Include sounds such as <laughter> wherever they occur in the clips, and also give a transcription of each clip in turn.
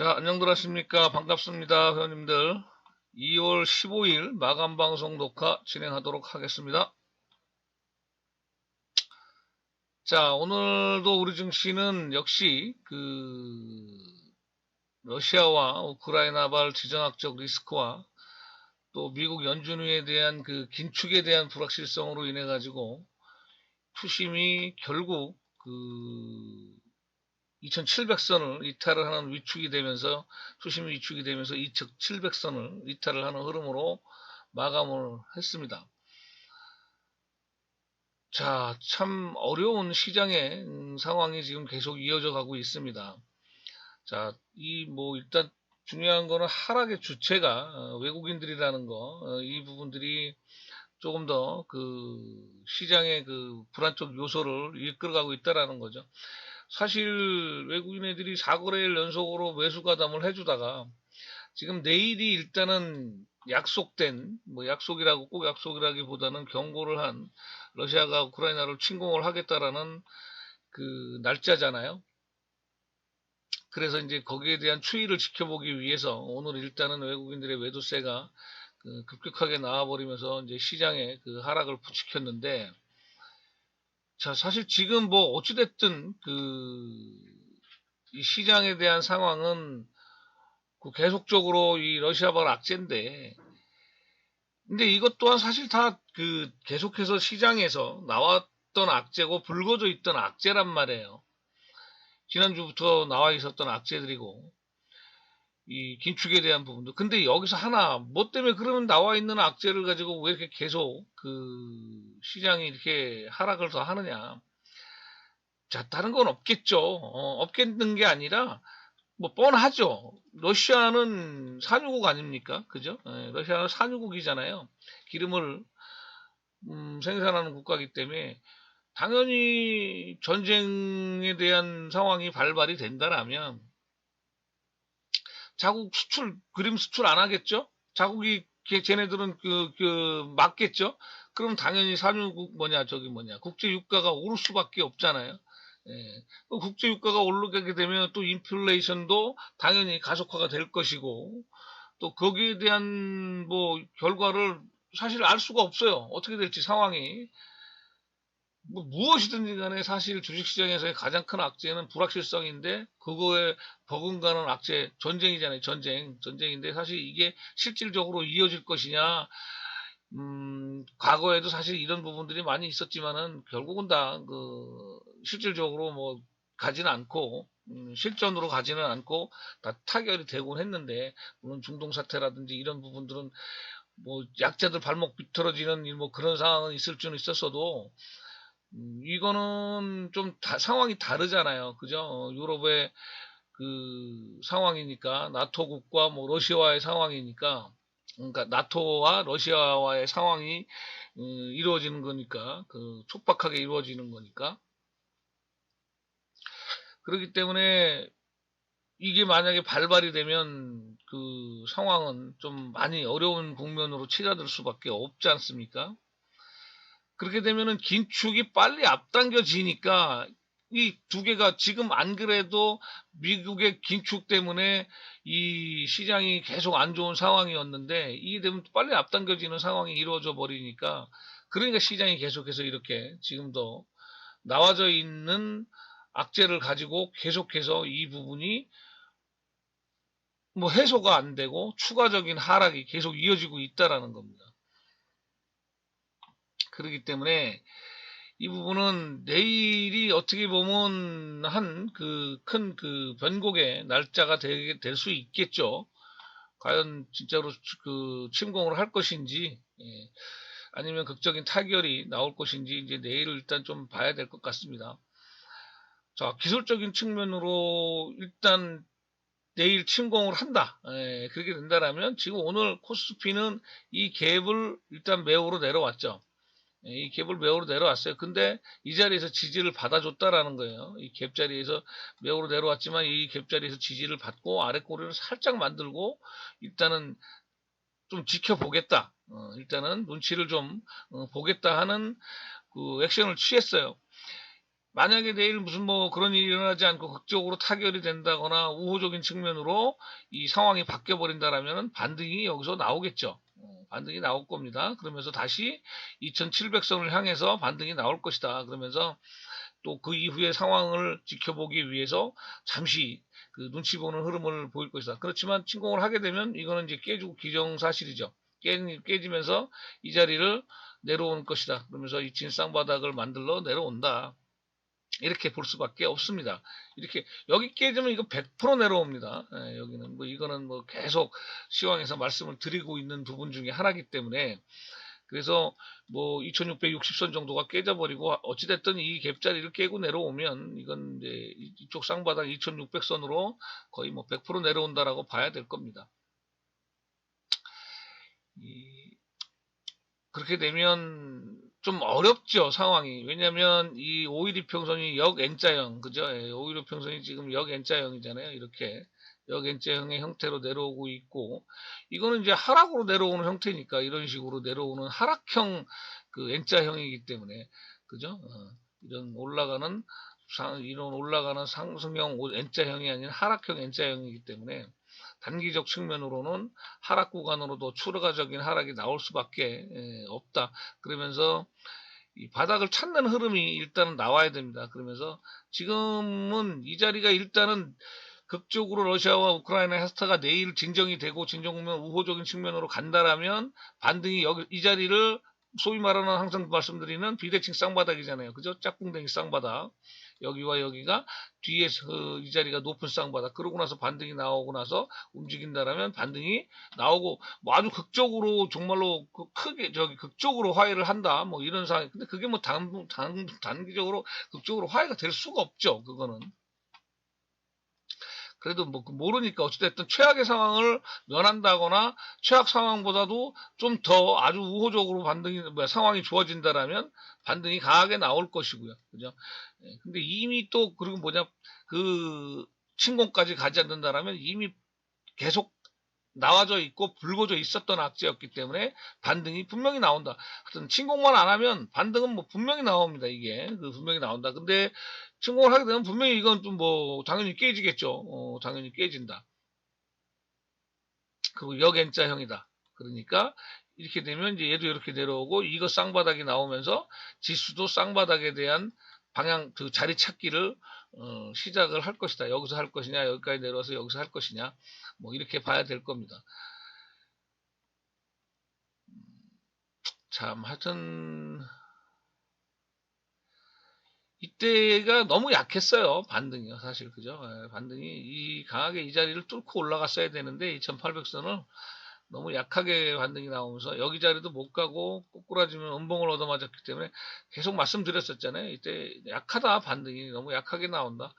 자, 안녕들 하십니까. 반갑습니다. 회원님들. 2월 15일 마감 방송 녹화 진행하도록 하겠습니다. 자, 오늘도 우리 증시는 역시 그 러시아와 우크라이나 발 지정학적 리스크와 또 미국 연준위에 대한 그 긴축에 대한 불확실성으로 인해 가지고 투심이 결국 그 2700선을 이탈을 하는 위축이 되면서 투심이 위축이 되면서 2700선을 이탈을 하는 흐름으로 마감을 했습니다. 자, 참 어려운 시장의 음, 상황이 지금 계속 이어져 가고 있습니다. 자, 이 뭐 일단 중요한 거는 하락의 주체가 어, 외국인들이라는 거, 어, 이 부분들이 조금 더 그 시장의 그 불안적 요소를 이끌어가고 있다라는 거죠. 사실 외국인 애들이 4거래일 연속으로 매수 가담을 해주다가 지금 내일이 일단은 약속된 뭐 약속이라고 꼭 약속이라기보다는 경고를 한 러시아가 우크라이나를 침공을 하겠다라는 그 날짜잖아요. 그래서 이제 거기에 대한 추이를 지켜보기 위해서 오늘 일단은 외국인들의 외도세가 그 급격하게 나와버리면서 이제 시장에 그 하락을 부추겼는데 자, 사실 지금 뭐 어찌됐든 그 이 시장에 대한 상황은 그 계속적으로 이 러시아발 악재인데 근데 이것 또한 사실 다 그 계속해서 시장에서 나왔던 악재고 불거져 있던 악재란 말이에요. 지난주부터 나와 있었던 악재들이고 이 긴축에 대한 부분도. 근데 여기서 하나 뭐 때문에 그러면 나와 있는 악재를 가지고 왜 이렇게 계속 그 시장이 이렇게 하락을 더 하느냐. 자 다른 건 없겠죠. 어, 없겠는 게 아니라 뭐 뻔하죠. 러시아는 산유국 아닙니까? 그죠? 예, 러시아는 산유국이잖아요. 기름을 음, 생산하는 국가이기 때문에 당연히 전쟁에 대한 상황이 발발이 된다라면 자국 수출, 그림 수출 안 하겠죠? 자국이, 쟤네들은 그, 그, 맞겠죠? 그럼 당연히 산유국 뭐냐, 저기 뭐냐, 국제 유가가 오를 수밖에 없잖아요. 예. 국제 유가가 오르게 되면 또 인플레이션도 당연히 가속화가 될 것이고, 또 거기에 대한 뭐 결과를 사실 알 수가 없어요. 어떻게 될지 상황이. 뭐 무엇이든지 간에 사실 주식시장에서의 가장 큰 악재는 불확실성인데 그거에 버금가는 악재 전쟁이잖아요. 전쟁 전쟁인데 사실 이게 실질적으로 이어질 것이냐 음 과거에도 사실 이런 부분들이 많이 있었지만은 결국은 다 그 실질적으로 뭐 가지는 않고 음, 실전으로 가지는 않고 다 타결이 되곤 했는데 물론 중동 사태라든지 이런 부분들은 뭐 약자들 발목 비틀어지는 뭐 그런 상황은 있을 수는 있었어도 음, 이거는 좀 다, 상황이 다르잖아요. 그죠? 어, 유럽의 그 상황이니까 나토국과 뭐 러시아와의 상황이니까 그러니까 나토와 러시아와의 상황이 음, 이루어지는 거니까 그 촉박하게 이루어지는 거니까 그렇기 때문에 이게 만약에 발발이 되면 그 상황은 좀 많이 어려운 국면으로 치닫을 수밖에 없지 않습니까? 그렇게 되면은 긴 축이 빨리 앞당겨지니까 이 두 개가 지금 안 그래도 미국의 긴 축 때문에 이 시장이 계속 안 좋은 상황이었는데 이게 되면 빨리 앞당겨지는 상황이 이루어져 버리니까 그러니까 시장이 계속해서 이렇게 지금도 나와져 있는 악재를 가지고 계속해서 이 부분이 뭐 해소가 안 되고 추가적인 하락이 계속 이어지고 있다라는 겁니다. 그렇기 때문에 이 부분은 내일이 어떻게 보면 한 그 큰그 그 변곡의 날짜가 될 수 있겠죠. 과연 진짜로 그 침공을 할 것인지 예. 아니면 극적인 타결이 나올 것인지 이제 내일을 일단 좀 봐야 될 것 같습니다. 자 기술적인 측면으로 일단 내일 침공을 한다. 예, 그렇게 된다라면 지금 오늘 코스피는 이 갭을 일단 매우로 내려왔죠. 예, 이 갭을 매우로 내려왔어요. 근데 이 자리에서 지지를 받아줬다라는 거예요. 이 갭 자리에서 매우로 내려왔지만 이 갭 자리에서 지지를 받고 아래 꼬리를 살짝 만들고 일단은 좀 지켜보겠다. 어, 일단은 눈치를 좀 어, 보겠다 하는 그 액션을 취했어요. 만약에 내일 무슨 뭐 그런 일이 일어나지 않고 극적으로 타결이 된다거나 우호적인 측면으로 이 상황이 바뀌어 버린다라면 반등이 여기서 나오겠죠. 어, 반등이 나올 겁니다. 그러면서 다시 2700선을 향해서 반등이 나올 것이다. 그러면서 또 그 이후의 상황을 지켜보기 위해서 잠시 그 눈치 보는 흐름을 보일 것이다. 그렇지만 침공을 하게 되면 이거는 이제 깨지고 기정사실이죠. 깨, 깨지면서 이 자리를 내려오는 것이다. 그러면서 이 진쌍바닥을 만들러 내려온다. 이렇게 볼 수밖에 없습니다. 이렇게 여기 깨지면 이거 100% 내려옵니다. 예, 여기는 뭐 이거는 뭐 계속 시황에서 말씀을 드리고 있는 부분 중에 하나이기 때문에 그래서 뭐 2660선 정도가 깨져버리고 어찌됐든 이 갭자리를 깨고 내려오면 이건 이제 이쪽 쌍바닥 2600선으로 거의 뭐 100% 내려온다라고 봐야 될 겁니다. 이, 그렇게 되면 좀 어렵죠 상황이. 왜냐하면 이 오일이평선이 역 N자형 그죠? 예, 오일이평선이 지금 역 N자형이잖아요 이렇게. 역 N자형의 형태로 내려오고 있고 이거는 이제 하락으로 내려오는 형태니까 이런 식으로 내려오는 하락형 그 N자형이기 때문에 그죠? 어, 이런 올라가는 상, 이런 올라가는 상승형 N자형이 아닌 하락형 N자형이기 때문에 단기적 측면으로는 하락 구간으로도 추가적인 하락이 나올 수밖에 없다. 그러면서 이 바닥을 찾는 흐름이 일단은 나와야 됩니다. 그러면서 지금은 이 자리가 일단은 극적으로 러시아와 우크라이나 헤스타가 내일 진정이 되고 진정면 우호적인 측면으로 간다라면 반등이 여기 이 자리를 소위 말하는 항상 말씀드리는 비대칭 쌍바닥이잖아요. 그죠? 짝꿍댕이 쌍바닥. 여기와 여기가 뒤에서 그이 자리가 높은 쌍바닥 그러고 나서 반등이 나오고 나서 움직인다라면 반등이 나오고 뭐 아주 극적으로 정말로 그 크게 저기 극적으로 화해를 한다 뭐 이런 상황. 근데 그게 뭐 단, 단, 단기적으로 극적으로 화해가 될 수가 없죠 그거는 그래도 뭐 모르니까 어찌됐든 최악의 상황을 면한다거나 최악 상황보다도 좀 더 아주 우호적으로 반등이 뭐야 상황이 좋아진다라면 반등이 강하게 나올 것이고요. 그죠? 예, 근데 이미 또 그리고 뭐냐 그 침공까지 가지 않는다라면 이미 계속 나와져 있고 불거져 있었던 악재였기 때문에 반등이 분명히 나온다. 하여튼 침공만 안 하면 반등은 뭐 분명히 나옵니다. 이게 그 분명히 나온다. 근데 침공을 하게 되면 분명히 이건 좀 뭐 당연히 깨지겠죠. 어, 당연히 깨진다. 그리고 역N자형이다. 그러니까 이렇게 되면 이제 얘도 이렇게 내려오고 이거 쌍바닥이 나오면서 지수도 쌍바닥에 대한 방향 그 자리 찾기를 어, 시작을 할 것이다. 여기서 할 것이냐 여기까지 내려와서 여기서 할 것이냐 뭐 이렇게 봐야 될 겁니다. 참 하여튼 이때가 너무 약했어요. 반등이요. 사실 그죠. 예, 반등이 이 강하게 이 자리를 뚫고 올라갔어야 되는데 2800선을 너무 약하게 반등이 나오면서 여기 자리도 못 가고 꼬꾸라지면 음봉을 얻어맞았기 때문에 계속 말씀드렸었잖아요. 이때 약하다 반등이 너무 약하게 나온다.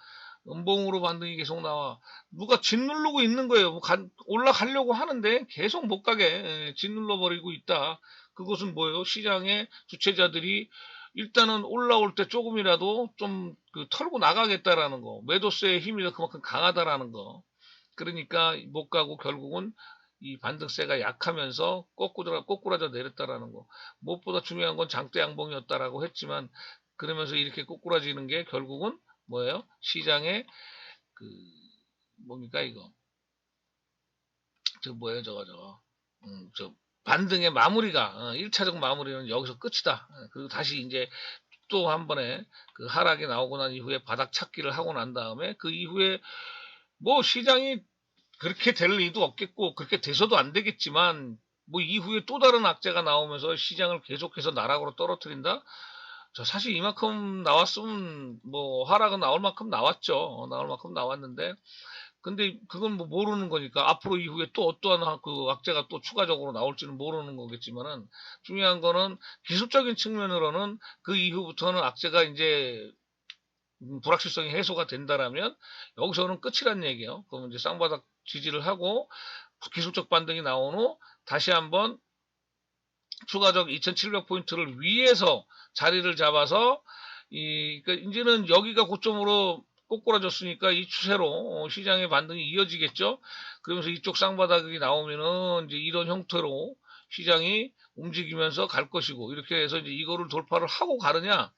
음봉으로 반등이 계속 나와. 누가 짓누르고 있는 거예요. 뭐 가, 올라가려고 하는데 계속 못 가게 예, 짓눌러 버리고 있다. 그것은 뭐예요? 시장의 주체자들이 일단은 올라올 때 조금이라도 좀 그 털고 나가겠다라는 거. 매도세의 힘이 그만큼 강하다라는 거. 그러니까 못 가고 결국은 이 반등세가 약하면서 거꾸라, 거꾸라져 내렸다라는 거. 무엇보다 중요한 건 장대 양봉이었다라고 했지만 그러면서 이렇게 꼬꾸라지는 게 결국은 뭐예요? 시장의 그 뭡니까 이거? 저 뭐예요 저거 저거? 음, 저 반등의 마무리가 어, 1차적 마무리는 여기서 끝이다. 어, 그리고 다시 이제 또 한 번에 그 하락이 나오고 난 이후에 바닥 찾기를 하고 난 다음에 그 이후에 뭐 시장이 그렇게 될 리도 없겠고 그렇게 돼서도 안 되겠지만 뭐 이후에 또 다른 악재가 나오면서 시장을 계속해서 나락으로 떨어뜨린다. 저 사실 이만큼 나왔으면 뭐 하락은 나올 만큼 나왔죠. 어, 나올 만큼 나왔는데 근데 그건 뭐 모르는 거니까 앞으로 이후에 또 어떠한 그 악재가 또 추가적으로 나올지는 모르는 거겠지만은 중요한 거는 기술적인 측면으로는 그 이후부터는 악재가 이제 불확실성이 해소가 된다라면 여기서는 끝이란 얘기예요. 그러면 이제 쌍바닥 지지를 하고 기술적 반등이 나온 후 다시 한번 추가적 2700포인트를 위해서 자리를 잡아서 이 그러니까 이제는 여기가 고점으로 꼬꾸라졌으니까 이 추세로 어, 시장의 반등이 이어지겠죠. 그러면서 이쪽 쌍바닥이 나오면은 이제 이런 형태로 시장이 움직이면서 갈 것이고 이렇게 해서 이제 이거를 돌파를 하고 가느냐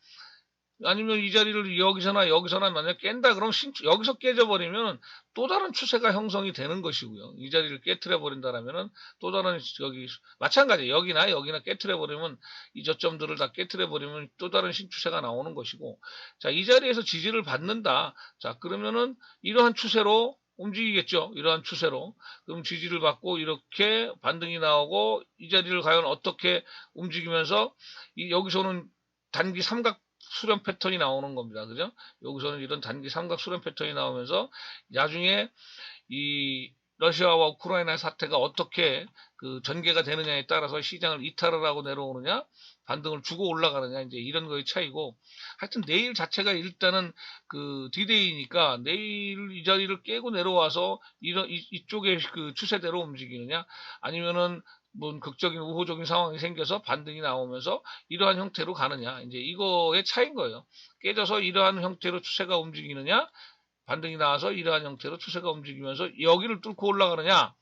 아니면 이 자리를 여기서나 여기서나 만약 깬다 그러면 신- 여기서 깨져버리면 또 다른 추세가 형성이 되는 것이고요. 이 자리를 깨트려 버린다라면은 또 다른 여기 마찬가지 여기나 여기나 깨트려 버리면 이 저점들을 다 깨트려 버리면 또 다른 신추세가 나오는 것이고 자 이 자리에서 지지를 받는다. 자 그러면은 이러한 추세로 움직이겠죠. 이러한 추세로. 그럼 지지를 받고 이렇게 반등이 나오고 이 자리를 과연 어떻게 움직이면서 이 여기서는 단기 삼각 수렴 패턴이 나오는 겁니다. 그죠? 여기서는 이런 단기 삼각 수렴 패턴이 나오면서 나중에 이 러시아와 우크라이나 사태가 어떻게 그 전개가 되느냐에 따라서 시장을 이탈을 하고 내려오느냐, 반등을 주고 올라가느냐, 이제 이런 거의 차이고, 하여튼 내일 자체가 일단은 그 디데이니까 내일 이 자리를 깨고 내려와서 이런 이, 이쪽의 그 추세대로 움직이느냐, 아니면은 뭔 극적인 우호적인 상황이 생겨서 반등이 나오면서 이러한 형태로 가느냐, 이제 이거의 차이인 거예요. 깨져서 이러한 형태로 추세가 움직이느냐, 반등이 나와서 이러한 형태로 추세가 움직이면서 여기를 뚫고 올라가느냐.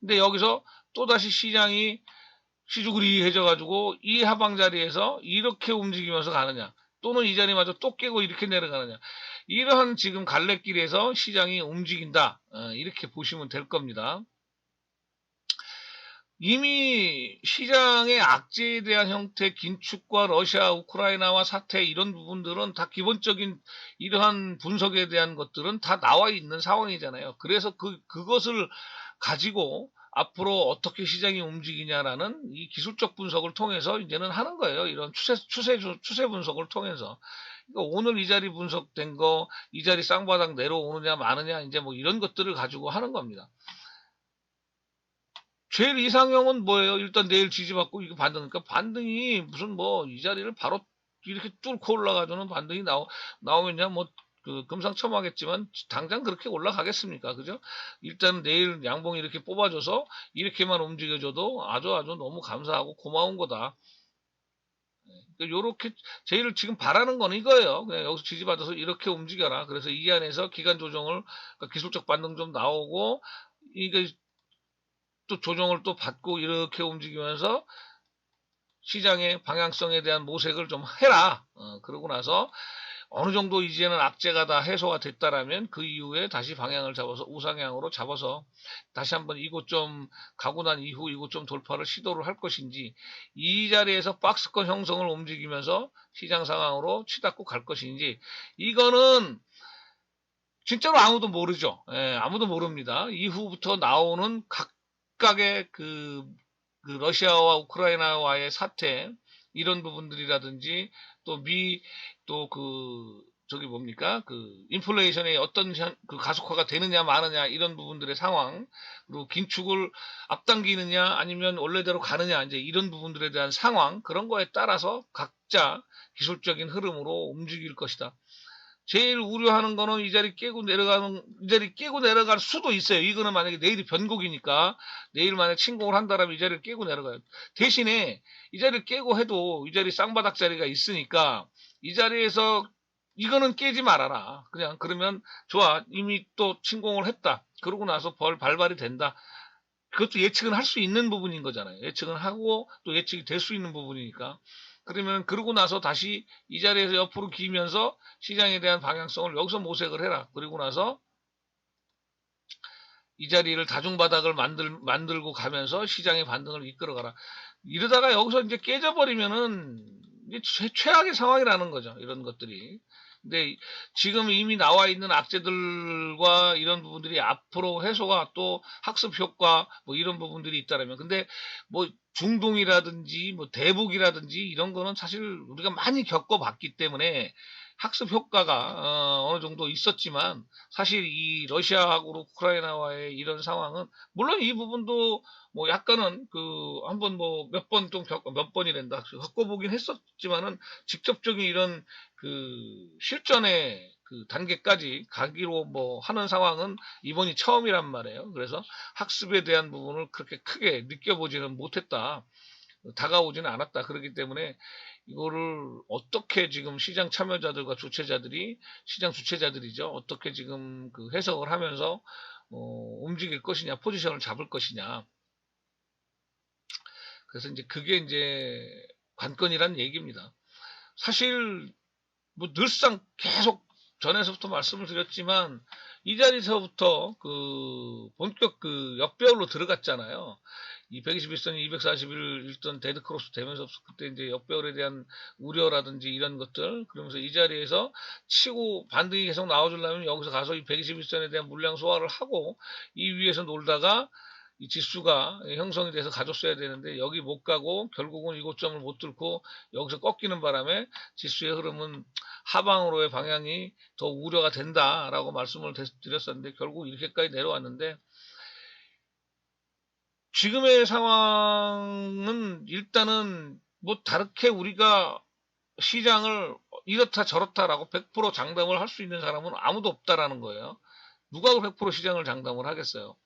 근데 여기서 또다시 시장이 시주그리해져 가지고 이 하방 자리에서 이렇게 움직이면서 가느냐. 또는 이 자리마저 또 깨고 이렇게 내려가느냐. 이러한 지금 갈래길에서 시장이 움직인다. 어, 이렇게 보시면 될 겁니다. 이미 시장의 악재에 대한 형태, 긴축과 러시아, 우크라이나와 사태 이런 부분들은 다 기본적인 이러한 분석에 대한 것들은 다 나와 있는 상황이잖아요. 그래서 그 그것을 가지고 앞으로 어떻게 시장이 움직이냐라는 이 기술적 분석을 통해서 이제는 하는 거예요. 이런 추세 추세 추세 분석을 통해서. 그러니까 오늘 이 자리 분석된 거, 이 자리 쌍바닥 내려오느냐 마느냐 이제 뭐 이런 것들을 가지고 하는 겁니다. 제일 이상형은 뭐예요? 일단 내일 지지받고 이거 반등. 그러니까 반등이 무슨 뭐 이 자리를 바로 이렇게 뚫고 올라가주는 반등이 나오, 나오면야 뭐, 그, 금상첨화겠지만, 당장 그렇게 올라가겠습니까? 그죠? 일단 내일 양봉 이렇게 뽑아줘서, 이렇게만 움직여줘도 아주 아주 너무 감사하고 고마운 거다. 그러니까 요렇게, 제일 지금 바라는 건 이거예요. 그냥 여기서 지지받아서 이렇게 움직여라. 그래서 이 안에서 기간 조정을, 그러니까 기술적 반등 좀 나오고, 이게 또 조정을 또 받고 이렇게 움직이면서 시장의 방향성에 대한 모색을 좀 해라. 어, 그러고 나서 어느 정도 이제는 악재가 다 해소가 됐다라면 그 이후에 다시 방향을 잡아서 우상향으로 잡아서 다시 한번 이곳 좀 가고 난 이후 이곳 좀 돌파를 시도를 할 것인지 이 자리에서 박스권 형성을 움직이면서 시장 상황으로 치닫고 갈 것인지 이거는 진짜로 아무도 모르죠. 예, 아무도 모릅니다. 이후부터 나오는 각 각의 그, 그 러시아와 우크라이나와의 사태 이런 부분들이라든지 또 미 또 그 저기 뭡니까 그 인플레이션의 어떤 현- 그 가속화가 되느냐 마느냐 이런 부분들의 상황 그리고 긴축을 앞당기느냐 아니면 원래대로 가느냐 이제 이런 부분들에 대한 상황 그런 거에 따라서 각자 기술적인 흐름으로 움직일 것이다. 제일 우려하는 거는 이 자리 깨고 내려가는 이 자리 깨고 내려갈 수도 있어요. 이거는 만약에 내일이 변곡이니까 내일 만약 침공을 한다라면 이 자리를 깨고 내려가요. 대신에 이 자리를 깨고 해도 이 자리 쌍바닥 자리가 있으니까 이 자리에서 이거는 깨지 말아라. 그냥 그러면 좋아 이미 또 침공을 했다. 그러고 나서 벌 발발이 된다. 그것도 예측은 할 수 있는 부분인 거잖아요. 예측은 하고 또 예측이 될 수 있는 부분이니까. 그러면 그러고 나서 다시 이 자리에서 옆으로 기면서 시장에 대한 방향성을 여기서 모색을 해라. 그리고 나서 이 자리를 다중바닥을 만들, 만들고 가면서 시장의 반등을 이끌어가라. 이러다가 여기서 이제 깨져버리면은 최, 최악의 상황이라는 거죠. 이런 것들이. 근데 지금 이미 나와 있는 악재들과 이런 부분들이 앞으로 해소가 또 학습 효과 뭐 이런 부분들이 있다라면 근데 뭐 중동이라든지 뭐 대북이라든지 이런 거는 사실 우리가 많이 겪어봤기 때문에 학습 효과가 어, 느 정도 있었지만 사실 이 러시아하고 우크라이나와의 이런 상황은 물론 이 부분도 뭐 약간은 그 한번 뭐 몇 번 좀 몇 번이란다 겪어보긴 했었지만은 직접적인 이런 그 실전의 그 단계까지 가기로 뭐 하는 상황은 이번이 처음이란 말이에요. 그래서 학습에 대한 부분을 그렇게 크게 느껴보지는 못했다. 다가오지는 않았다. 그렇기 때문에 이거를 어떻게 지금 시장 참여자들과 주체자들이 시장 주체자들이죠. 어떻게 지금 그 해석을 하면서 어, 움직일 것이냐, 포지션을 잡을 것이냐. 그래서 이제 그게 이제 관건이란 얘기입니다. 사실 뭐 늘상 계속 전에서부터 말씀을 드렸지만 이 자리에서부터 그 본격 그 역배열로 들어갔잖아요. 이 121선이 241을 일던 데드크로스 되면서 그때 이제 역배열에 대한 우려라든지 이런 것들 그러면서 이 자리에서 치고 반등이 계속 나와주려면 여기서 가서 이 121선에 대한 물량 소화를 하고 이 위에서 놀다가 이 지수가 형성이 돼서 가졌어야 되는데 여기 못 가고 결국은 이 고점을 못 뚫고 여기서 꺾이는 바람에 지수의 흐름은 하방으로의 방향이 더 우려가 된다라고 말씀을 드렸었는데 결국 이렇게까지 내려왔는데 지금의 상황은 일단은 뭐 다르게 우리가 시장을 이렇다 저렇다라고 100% 장담을 할 수 있는 사람은 아무도 없다라는 거예요. 누가 100% 시장을 장담을 하겠어요.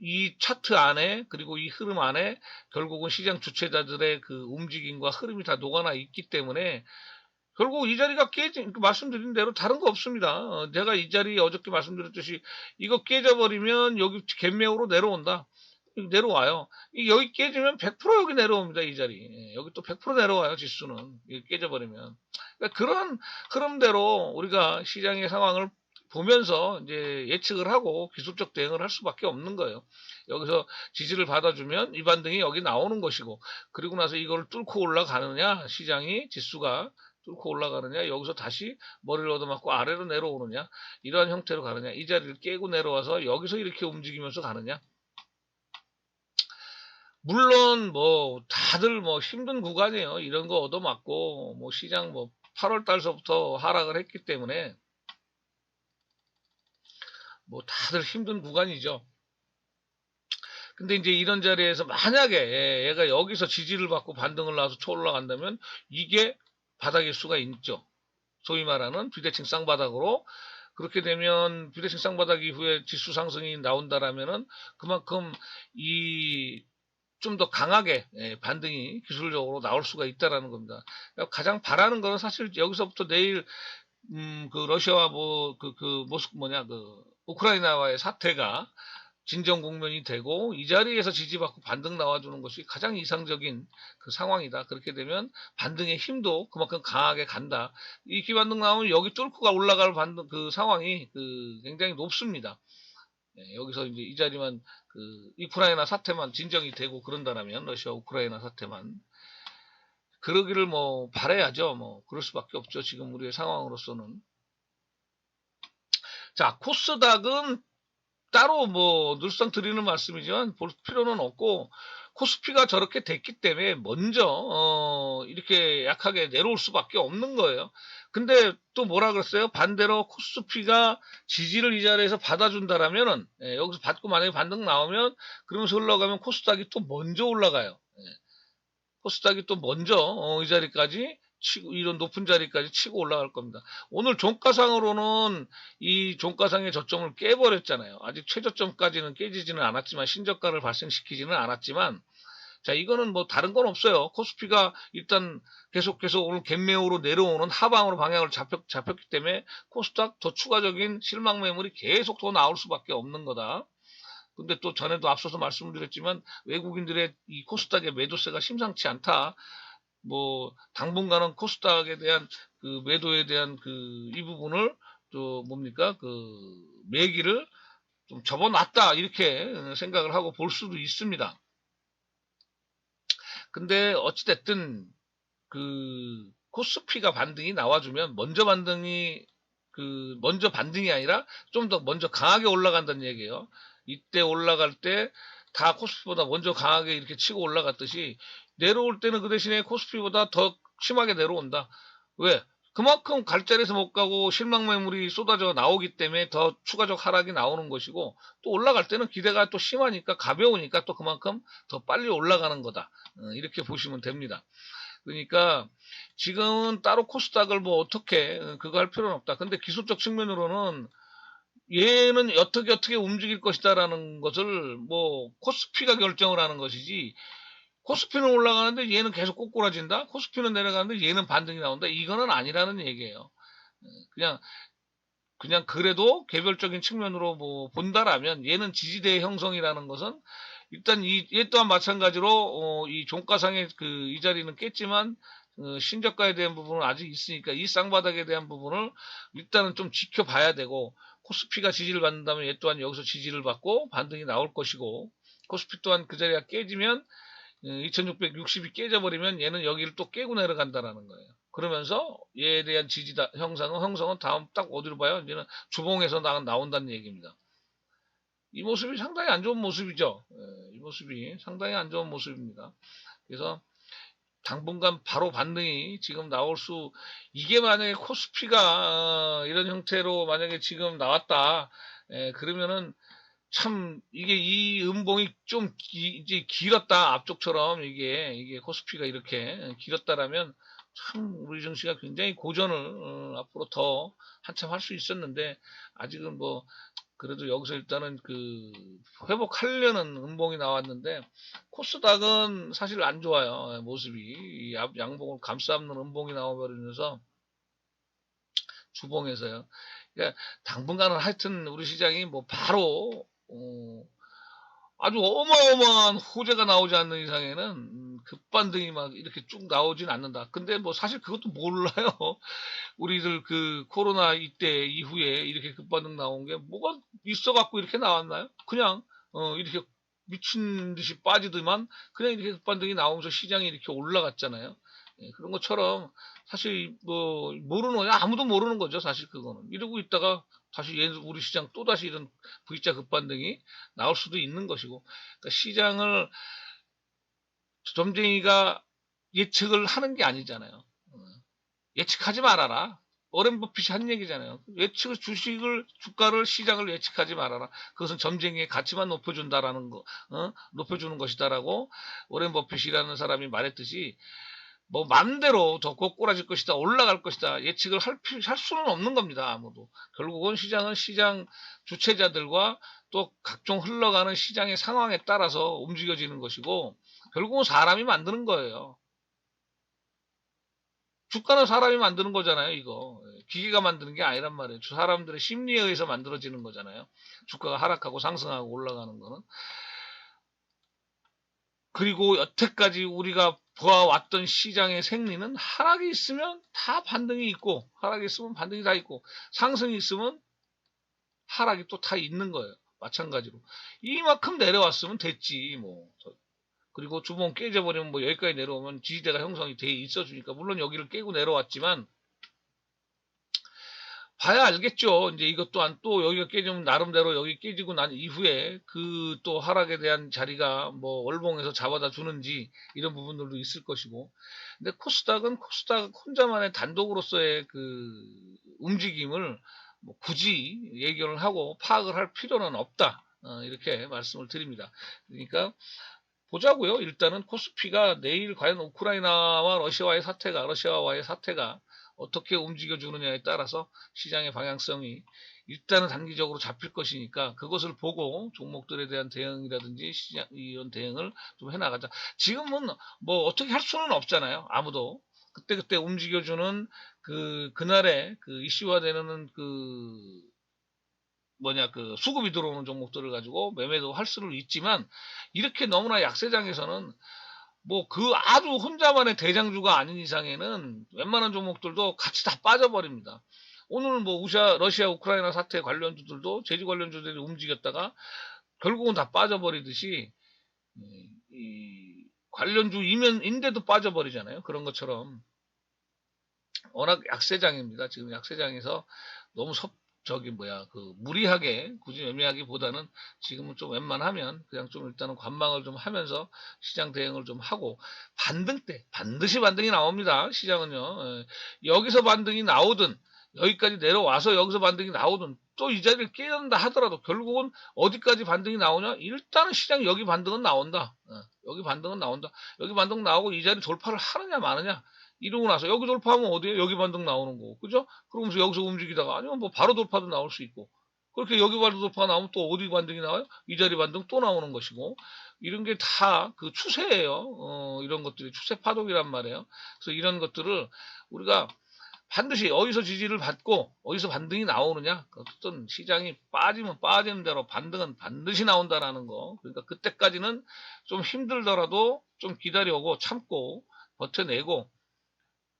이 차트 안에 그리고 이 흐름 안에 결국은 시장 주체자들의 그 움직임과 흐름이 다 녹아나 있기 때문에 결국 이 자리가 깨진 그 말씀드린 대로 다른 거 없습니다. 어, 제가 이 자리 어저께 말씀드렸듯이 이거 깨져버리면 여기 갭매우로 내려온다. 내려와요. 여기 깨지면 100% 여기 내려옵니다. 이 자리. 예, 여기 또 100% 내려와요. 지수는. 깨져버리면. 그러니까 그런 흐름대로 우리가 시장의 상황을 보면서 이제 예측을 하고 기술적 대응을 할 수밖에 없는 거예요. 여기서 지지를 받아주면 이 반등이 여기 나오는 것이고 그리고 나서 이걸 뚫고 올라가느냐 시장이 지수가 뚫고 올라가느냐 여기서 다시 머리를 얻어맞고 아래로 내려오느냐 이러한 형태로 가느냐 이 자리를 깨고 내려와서 여기서 이렇게 움직이면서 가느냐 물론 뭐 다들 뭐 힘든 구간이에요 이런 거 얻어맞고 뭐 시장 뭐 8월 달서부터 하락을 했기 때문에 뭐 다들 힘든 구간이죠. 근데 이제 이런 자리에서 만약에 얘가 여기서 지지를 받고 반등을 나와서 초 올라간다면 이게 바닥일 수가 있죠. 소위 말하는 비대칭 쌍바닥으로 그렇게 되면 비대칭 쌍바닥 이후에 지수 상승이 나온다라면은 그만큼 이 좀 더 강하게 예, 반등이 기술적으로 나올 수가 있다라는 겁니다. 그러니까 가장 바라는 거는 사실 여기서부터 내일 음, 그 러시아와 뭐, 그, 그, 모습 뭐냐, 그, 우크라이나와의 사태가 진정 국면이 되고 이 자리에서 지지받고 반등 나와주는 것이 가장 이상적인 그 상황이다. 그렇게 되면 반등의 힘도 그만큼 강하게 간다. 이 기반등 나오면 여기 뚫고가 올라갈 반등 그 상황이 그 굉장히 높습니다. 네, 여기서 이제 이 자리만 그 우크라이나 사태만 진정이 되고 그런다라면 러시아 우크라이나 사태만 그러기를 뭐 바래야죠. 뭐 그럴 수밖에 없죠. 지금 우리의 상황으로서는 자, 코스닥은 따로 뭐 늘상 드리는 말씀이지만 볼 필요는 없고 코스피가 저렇게 됐기 때문에 먼저 어 이렇게 약하게 내려올 수밖에 없는 거예요. 근데 또 뭐라 그랬어요? 반대로 코스피가 지지를 이 자리에서 받아준다라면은 예, 여기서 받고 만약에 반등 나오면 그러면서 올라가면 코스닥이 또 먼저 올라가요. 예. 코스닥이 또 먼저 어, 이 자리까지 치고 이런 높은 자리까지 치고 올라갈 겁니다. 오늘 종가상으로는 이 종가상의 저점을 깨버렸잖아요. 아직 최저점까지는 깨지지는 않았지만 신저가를 발생시키지는 않았지만 자 이거는 뭐 다른 건 없어요. 코스피가 일단 계속 계속 오늘 갭매우로 내려오는 하방으로 방향을 잡혔, 잡혔기 때문에 코스닥 더 추가적인 실망 매물이 계속 더 나올 수밖에 없는 거다. 근데 또 전에도 앞서서 말씀드렸지만 외국인들의 이 코스닥의 매도세가 심상치 않다. 뭐 당분간은 코스닥에 대한 그 매도에 대한 그 이 부분을 또 뭡니까 그 매기를 좀 접어놨다 이렇게 생각을 하고 볼 수도 있습니다. 근데 어찌됐든 그 코스피가 반등이 나와주면 먼저 반등이 그 먼저 반등이 아니라 좀 더 먼저 강하게 올라간다는 얘기예요. 이때 올라갈 때 다 코스피보다 먼저 강하게 이렇게 치고 올라갔듯이 내려올 때는 그 대신에 코스피보다 더 심하게 내려온다. 왜? 그만큼 갈 자리에서 못 가고 실망 매물이 쏟아져 나오기 때문에 더 추가적 하락이 나오는 것이고 또 올라갈 때는 기대가 또 심하니까 가벼우니까 또 그만큼 더 빨리 올라가는 거다. 어, 이렇게 보시면 됩니다. 그러니까 지금은 따로 코스닥을 뭐 어떻게 어, 그거 할 필요는 없다. 근데 기술적 측면으로는 얘는 어떻게 어떻게 움직일 것이다라는 것을 뭐 코스피가 결정을 하는 것이지 코스피는 올라가는데 얘는 계속 꼬꾸라진다? 코스피는 내려가는데 얘는 반등이 나온다? 이거는 아니라는 얘기예요. 그냥, 그냥 그래도 개별적인 측면으로 뭐 본다라면 얘는 지지대 형성이라는 것은 일단 이, 얘 또한 마찬가지로, 어, 이 종가상의 그, 이 자리는 깼지만 어, 신저가에 대한 부분은 아직 있으니까 이 쌍바닥에 대한 부분을 일단은 좀 지켜봐야 되고 코스피가 지지를 받는다면 얘 또한 여기서 지지를 받고 반등이 나올 것이고 코스피 또한 그 자리가 깨지면 2660이 깨져버리면 얘는 여기를 또 깨고 내려간다라는 거예요. 그러면서 얘에 대한 지지 다 형상은 형성은 다음 딱 어디로 봐요? 이제는 주봉에서 나, 나온다는 얘기입니다. 이 모습이 상당히 안 좋은 모습이죠. 예, 이 모습이 상당히 안 좋은 모습입니다. 그래서 당분간 바로 반등이 지금 나올 수 이게 만약에 코스피가 어, 이런 형태로 만약에 지금 나왔다 예, 그러면은 참 이게 이 음봉이 좀 기, 이제 길었다 앞쪽처럼 이게 이게 코스피가 이렇게 길었다라면 참 우리 증시가 굉장히 고전을 어, 앞으로 더 한참 할 수 있었는데 아직은 뭐 그래도 여기서 일단은 그 회복하려는 음봉이 나왔는데 코스닥은 사실 안 좋아요 모습이 이 양봉을 감싸는 음봉이 나와버리면서 주봉에서요. 그러니까 당분간은 하여튼 우리 시장이 뭐 바로 어, 아주 어마어마한 호재가 나오지 않는 이상에는 음, 급반등이 막 이렇게 쭉 나오진 않는다. 근데 뭐 사실 그것도 몰라요. <laughs> 우리들 그 코로나 이때 이후에 이렇게 급반등 나온 게 뭐가 있어갖고 이렇게 나왔나요? 그냥 어, 이렇게 미친 듯이 빠지더만 그냥 이렇게 급반등이 나오면서 시장이 이렇게 올라갔잖아요. 예, 그런 것처럼 사실 뭐 모르는 거야 아무도 모르는 거죠 사실 그거는 이러고 있다가 다시 우리 시장 또 다시 이런 V자 급반등이 나올 수도 있는 것이고 그러니까 시장을 점쟁이가 예측을 하는 게 아니잖아요. 어, 예측하지 말아라. 오렌 버핏이 한 얘기잖아요. 예측을 주식을 주가를 시장을 예측하지 말아라. 그것은 점쟁이의 가치만 높여준다라는 거, 어? 높여주는 것이다라고 오렌 버핏이라는 사람이 말했듯이 뭐 맘대로 더 꼬꾸라질 것이다 올라갈 것이다 예측을 할, 할 수는 없는 겁니다 아무도. 결국은 시장은 시장 주체자들과 또 각종 흘러가는 시장의 상황에 따라서 움직여지는 것이고 결국은 사람이 만드는 거예요. 주가는 사람이 만드는 거잖아요 이거. 기계가 만드는 게 아니란 말이에요. 사람들의 심리에 의해서 만들어지는 거잖아요. 주가가 하락하고 상승하고 올라가는 거는 그리고 여태까지 우리가 보아왔던 시장의 생리는 하락이 있으면 다 반등이 있고 하락이 있으면 반등이 다 있고 상승이 있으면 하락이 또 다 있는 거예요. 마찬가지로 이만큼 내려왔으면 됐지 뭐 그리고 주봉 깨져버리면 뭐 여기까지 내려오면 지지대가 형성이 돼 있어 주니까 물론 여기를 깨고 내려왔지만 봐야 알겠죠. 이제 이것 또한 또 여기가 깨지면 나름대로 여기 깨지고 난 이후에 그 또 하락에 대한 자리가 뭐 월봉에서 잡아다 주는지 이런 부분들도 있을 것이고. 근데 코스닥은 코스닥 혼자만의 단독으로서의 그 움직임을 뭐 굳이 예견을 하고 파악을 할 필요는 없다. 어, 이렇게 말씀을 드립니다. 그러니까 보자고요. 일단은 코스피가 내일 과연 우크라이나와 러시아와의 사태가 러시아와의 사태가 어떻게 움직여주느냐에 따라서 시장의 방향성이 일단은 단기적으로 잡힐 것이니까 그것을 보고 종목들에 대한 대응이라든지 시장 이런 대응을 좀 해나가자. 지금은 뭐 어떻게 할 수는 없잖아요. 아무도 그때그때 움직여주는 그 그날에 그 이슈화되는 그 뭐냐 그 수급이 들어오는 종목들을 가지고 매매도 할 수는 있지만 이렇게 너무나 약세장에서는 뭐 그 아주 혼자만의 대장주가 아닌 이상에는 웬만한 종목들도 같이 다 빠져버립니다. 오늘 뭐 우시아, 러시아, 우크라이나 사태 관련주들도 제지 관련주들이 움직였다가 결국은 다 빠져버리듯이 이 관련주이면 인데도 빠져버리잖아요. 그런 것처럼 워낙 약세장입니다. 지금 약세장에서 너무 섭, 저기 뭐야 그 무리하게 굳이 매매하기보다는 지금은 좀 웬만하면 그냥 좀 일단은 관망을 좀 하면서 시장 대응을 좀 하고 반등 때 반드시 반등이 나옵니다 시장은요 예. 여기서 반등이 나오든 여기까지 내려와서 여기서 반등이 나오든 또 이 자리를 깨는다 하더라도 결국은 어디까지 반등이 나오냐 일단은 시장 여기 반등은 나온다 예. 여기 반등은 나온다 여기 반등 나오고 이 자리 돌파를 하느냐 마느냐 이러고 나서 여기 돌파하면 어디에 여기 반등 나오는 거고 그죠? 그러면서 여기서 움직이다가 아니면 뭐 바로 돌파도 나올 수 있고 그렇게 여기 바로 돌파 나오면 또 어디 반등이 나와요? 이 자리 반등 또 나오는 것이고 이런 게 다 그 추세예요. 어, 이런 것들이 추세 파동이란 말이에요. 그래서 이런 것들을 우리가 반드시 어디서 지지를 받고 어디서 반등이 나오느냐 어떤 시장이 빠지면 빠지는 대로 반등은 반드시 나온다라는 거 그러니까 그때까지는 좀 힘들더라도 좀 기다려오고 참고 버텨내고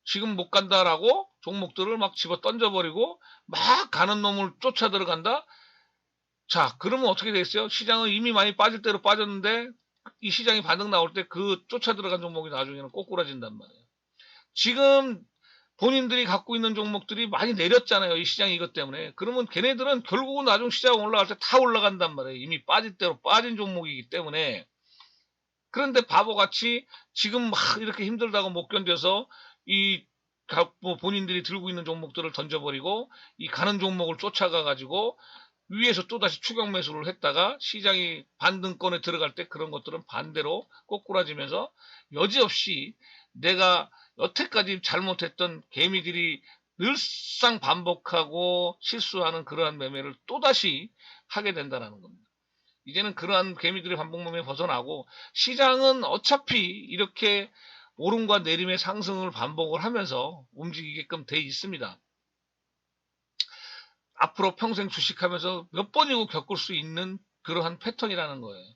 지금 못 간다라고 종목들을 막 집어 던져버리고 막 가는 놈을 쫓아 들어간다. 자, 그러면 어떻게 되겠어요? 시장은 이미 많이 빠질 대로 빠졌는데 이 시장이 반등 나올 때 그 쫓아 들어간 종목이 나중에는 꼬꾸라진단 말이에요. 지금 본인들이 갖고 있는 종목들이 많이 내렸잖아요. 이 시장 이것 때문에. 그러면 걔네들은 결국은 나중 시장 올라갈 때 다 올라간단 말이에요. 이미 빠질 대로 빠진 종목이기 때문에. 그런데 바보같이 지금 막 이렇게 힘들다고 못 견뎌서 이 가- 뭐 본인들이 들고 있는 종목들을 던져버리고 이 가는 종목을 쫓아가 가지고 위에서 또다시 추격 매수를 했다가 시장이 반등권에 들어갈 때 그런 것들은 반대로 꼬꾸라지면서 여지없이 내가 여태까지 잘못했던 개미들이 늘상 반복하고 실수하는 그러한 매매를 또다시 하게 된다는 겁니다. 이제는 그러한 개미들의 반복 매매 벗어나고 시장은 어차피 이렇게 오름과 내림의 상승을 반복을 하면서 움직이게끔 돼 있습니다. 앞으로 평생 주식하면서 몇 번이고 겪을 수 있는 그러한 패턴이라는 거예요.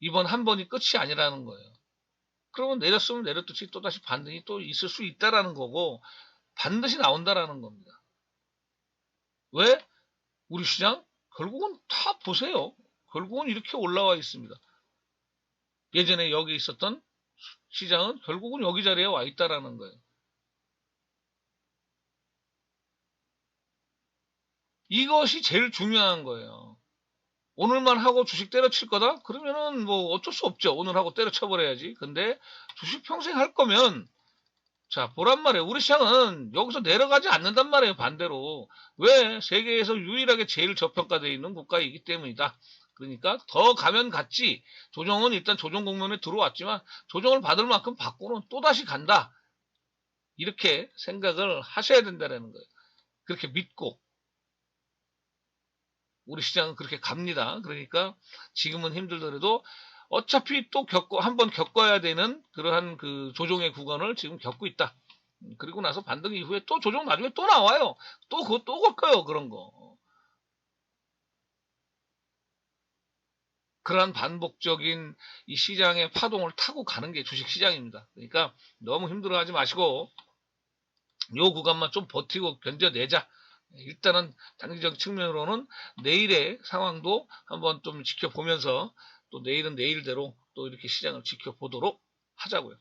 이번 한 번이 끝이 아니라는 거예요. 그러면 내렸으면 내렸듯이 또다시 반등이 또 있을 수 있다라는 거고 반드시 나온다라는 겁니다. 왜? 우리 시장 결국은 다 보세요. 결국은 이렇게 올라와 있습니다. 예전에 여기 있었던 시장은 결국은 여기 자리에 와 있다라는 거예요. 이것이 제일 중요한 거예요. 오늘만 하고 주식 때려칠 거다? 그러면은 뭐 어쩔 수 없죠. 오늘 하고 때려쳐 버려야지. 근데 주식 평생 할 거면 자 보란 말이에요. 우리 시장은 여기서 내려가지 않는단 말이에요. 반대로. 왜? 세계에서 유일하게 제일 저평가되어 있는 국가이기 때문이다. 그러니까 더 가면 갔지. 조정은 일단 조정 국면에 들어왔지만 조정을 받을 만큼 받고는 또다시 간다. 이렇게 생각을 하셔야 된다는 거예요. 그렇게 믿고 우리 시장은 그렇게 갑니다. 그러니까 지금은 힘들더라도 어차피 또 겪고 한 번 겪어야 되는 그러한 그 조정의 구간을 지금 겪고 있다. 음, 그리고 나서 반등 이후에 또 조정 나중에 또 나와요. 또 그거 또 겪어요. 그런 거. 그러한 반복적인 이 시장의 파동을 타고 가는 게 주식 시장입니다. 그러니까 너무 힘들어하지 마시고 요 구간만 좀 버티고 견뎌내자. 일단은 단기적 측면으로는 내일의 상황도 한번 좀 지켜보면서 또 내일은 내일대로 또 이렇게 시장을 지켜보도록 하자고요.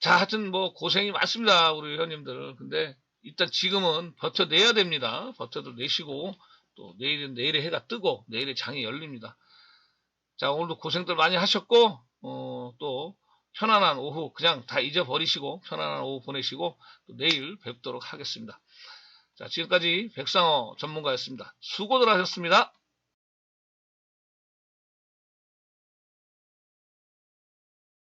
자, 하여튼 뭐 고생이 많습니다. 우리 회원님들. 근데 일단 지금은 버텨내야 됩니다. 버텨도 내시고 또 내일은 내일의 해가 뜨고 내일의 장이 열립니다. 자, 오늘도 고생들 많이 하셨고 어, 또 편안한 오후 그냥 다 잊어버리시고 편안한 오후 보내시고 또 내일 뵙도록 하겠습니다. 자, 지금까지 백상호 전문가였습니다. 수고들 하셨습니다.